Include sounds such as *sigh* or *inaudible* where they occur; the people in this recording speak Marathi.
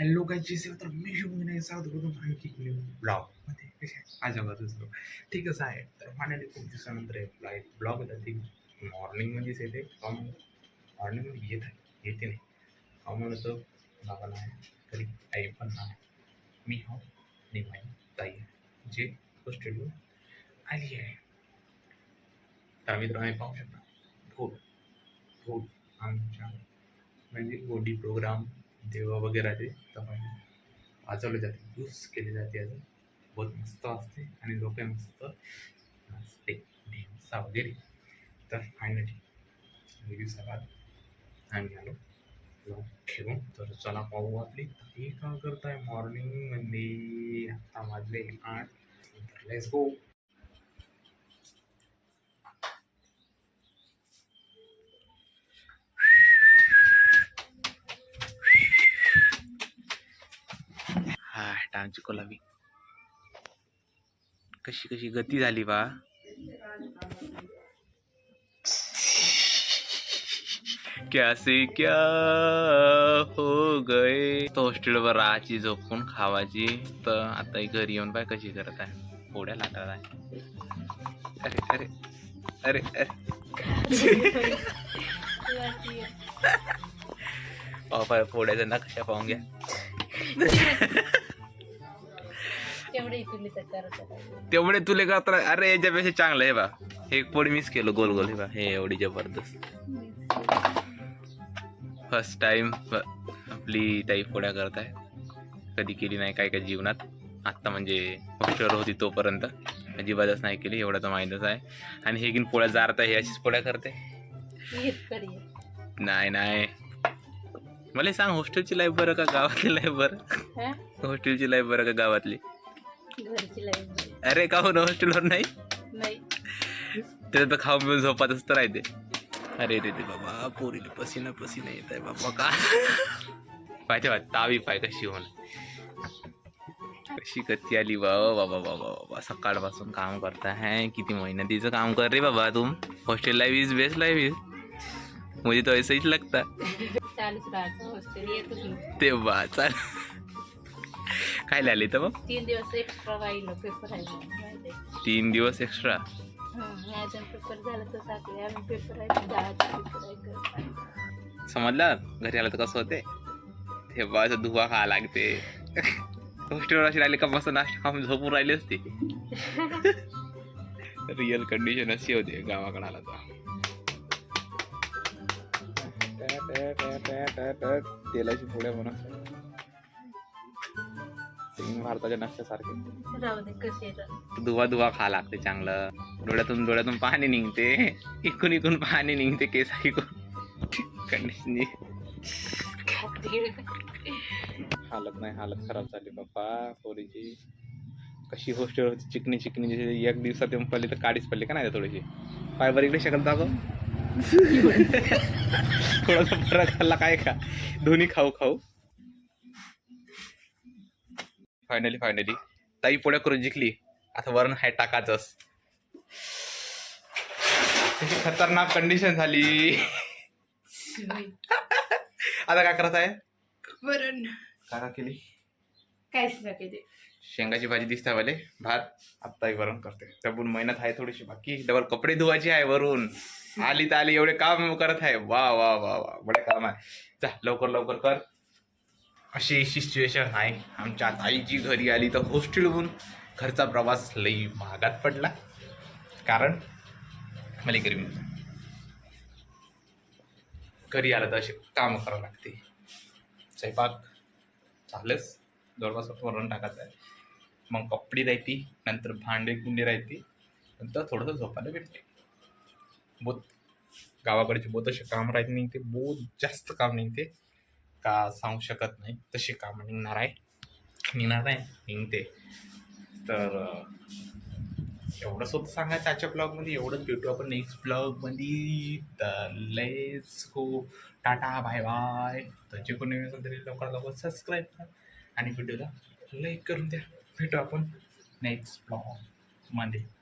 हॅलो काय जी तर मी शिवून नाही सांगतो बघून आणखी ब्लॉग. मध्ये कशा माझ्या बाजूच ठीक असं आहे. तर फायनली खूप दिवसानंतर एक एक ब्लॉग होता ती मॉर्निंगमध्येच येते. कम मॉर्निंगमध्ये येत आहे. येते नाही. आम्हाला तर बाबा नाही. तरी आई पण नाही. मी हो आणि माझी ताई आहे. जे हॉस्टेलवर आली आहे. तर मित्र आम्ही पाहू शकता. भूत भूत आमच्या म्हणजे गोडी प्रोग्राम देवा वगैरे ते तर वाजवले जाते. यूज केले जाते अजून. बहुत मस्त असते आणि लोक मस्त असते. ढेमसा वगैरे. तर फायनली दिवसाबाद आम्ही आलो. खेळून. तर चला पाहू आपली. ताई का करताय? मॉर्निंगमध्ये आता वाजले आठ. लेट्स गो डान्सची कोलाबी कशी कशी? गती झाली बा. कैसे क्या हो गए? तो हॉस्टेलवर राहायची झोपून खावायची तर आता घरी येऊन पाय कशी करत आहे? पोड्या लाटत आहे. अरे अरे अरे अरे. *laughs* पाय पोड्याचा नकाशा पाहून घ्या. *laughs* तेवढे तुले तर करत आहे. तेवढे तुले का तर अरे याच्यापेक्षा चांगलं आहे बा. हे एक पोळी मिस केलं गोल गोल. हे बा हे एवढी जबरदस्त. फर्स्ट टाइम आपली ताई पोळ्या करत आहे कधी केली नाही काय काय जीवनात. आत्ता म्हणजे हॉस्टेलवर होती तोपर्यंत. अजिबातच नाही केली एवढं तर माहीतच आहे. आणि हे की पोळ्या जारता हे अशीच पोळ्या करते. नाही नाही. मला सांग हॉस्टेलची लाईफ बरं का गावातली लाईफ बरं? हॉस्टेलची लाईफ बरं का गावातली? घरची लाईफ अरे का हो हॉस्टेलवर नाही? नाही. त्याचं तर खाऊन पिऊन झोपातच तर राहते. अरे रे रे बाबा पोरीले पसीना पसीना येत आहे बाबा का? पाहिजे तावी पाय कशी होऊन. कशी कत्ती आली बाबा बाबा बाबा बाबा. सकाळपासून काम करता है किती मेहनतीचं काम कर रे बाबा तुम hostel life is best life is मुझे तो ऐसा ही लगता ते बा चाल काय लिहिले तर मग? तीन दिवस एक्स्ट्रा राहिलं पेपर आहे. तीन दिवस एक्स्ट्रा हं, अजून पेपर झालं तर टाकले आम्ही पेपर आहे दहाचा पेपर आहे करत. समजलं? घरी आलं तर कसं होते ते बाचं धुवा खा लागते. हॉस्टेलवर अशी राहिले का मस्त नाश्ता खाऊन झोपून राहिले असते? रिअल कंडिशन अशी होते गावाकडे आला तर. तेलाची पोळ्या म्हणा भारताच्या नाश्त्यासारखे राहू दे कसे येतात धुवा धुवा खा लागते चांगलं. डोळ्यातून डोळ्यातून पाणी निघते. इकून इकून पाणी निघते केस ऐकून कंडिशन हालत नाही हालत खराब झाली बाप्पा पोरीची. कशी गोष्ट होती चिकनी चिकनी जशी एक दिवसात येऊन पडली तर काडीच पडली का नाही थोडीशी? पाय बरं इकडे शकल दाखव *laughs* थोडासा फरक खाल्ला काय का दोन्ही खाऊ खाऊ. फायनली फायनली ताई पोळ्या करून जिंकली. आता वरण हाय टाकायचंच कशी खतरनाक कंडिशन झाली. आता काय करत आहे वरण. काय काय केली? काहीच नाही ते शेंगाची भाजी दिसते वाले भात आत्ता वरण करते. डबून मेहनत आहे थोडीशी बाकी. डबल कपडे धुवायचे आहे वरून. आली तर आली एवढे काम करत आहे. वा वा वा वा. बडे काम आहे. जा लवकर लवकर कर. अशी सिच्युएशन आहे. आमच्या ताईची घरी आली तर हॉस्टेलहून घरचा प्रवास लई महागात पडला. कारण मला घरी घरी आलं तर असे काम करावं लागते. स्वयंपाक झालंच. जवळपास वरण टाकायचं आहे. मग कपडे राहते नंतर भांडे कुंडे राहते नंतर थोडंसं झोपायला भेटते. बहुत गावाकडचे बहुत असे काम राहते निघते बहुत जास्त काम निघते का सांगू शकत नाही. तसे काम निघणार आहे. निघणार आहे निघते. तर एवढं एवढंच होतं सांगायचं आजच्या ब्लॉगमध्ये. एवढंच भेटू आपण नेक्स्ट ब्लॉगमध्ये. तर let's go tata bye bye तर जे कोणी असेल तरी लवकरात लवकर सबस्क्राईब करा. आणि व्हिडिओला लाईक करून द्या. भेटू आपण नेक्स्ट ब्लॉगमध्ये.